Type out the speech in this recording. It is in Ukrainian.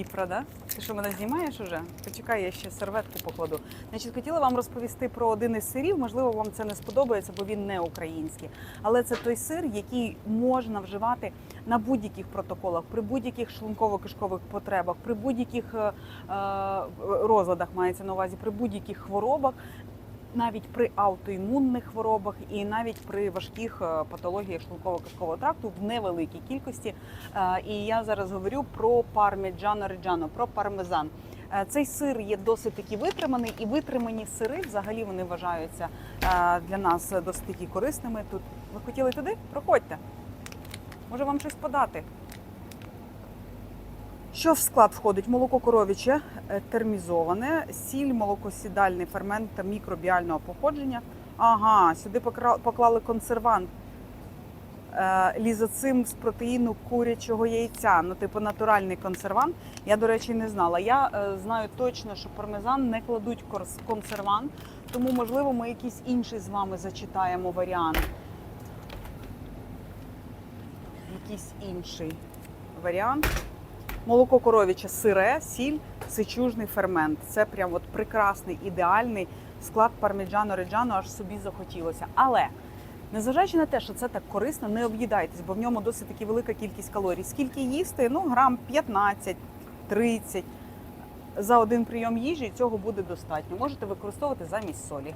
Дніпра, да? Ти що мене знімаєш уже? Почекай, я ще серветку покладу. Значить, хотіла вам розповісти про один із сирів. Можливо, вам це не сподобається, бо він не український. Але це той сир, який можна вживати на будь-яких протоколах, при будь-яких шлунково-кишкових потребах, при будь-яких е, е, розладах мається на увазі, при будь-яких хворобах. Навіть при аутоімунних хворобах і навіть при важких е, патологіях шлунково-кишкового тракту в невеликій кількості Е, І я зараз говорю про парміджано реджано, про пармезан. Е, Цей сир є досить таки витриманий, і витримані сири взагалі вони вважаються для нас досить таки корисними. Тут ви хотіли туди? Проходьте. Може вам щось подати. Що в склад входить? Молоко коровіче е, термізоване, сіль, молокосідальний фермент та мікробіального походження. Ага, сюди поклали консервант е, лізоцим з протеїну курячого яйця. Ну, типу натуральний консервант. Я, до речі, не знала. Я е, знаю точно, що пармезан не кладуть консервант, тому, можливо, ми якийсь інший з вами зачитаємо варіант. Якийсь інший варіант. Молоко коровіче сире, сіль, сичужний фермент. Це прям от прекрасний, ідеальний склад парміджано реджано аж собі захотілося. Але незважаючи на те, що це так корисно, не об'їдайтесь, бо в ньому досить таки велика кількість калорій. Скільки їсти? Ну, грам 15-30 за один прийом їжі, цього буде достатньо. Можете використовувати замість солі.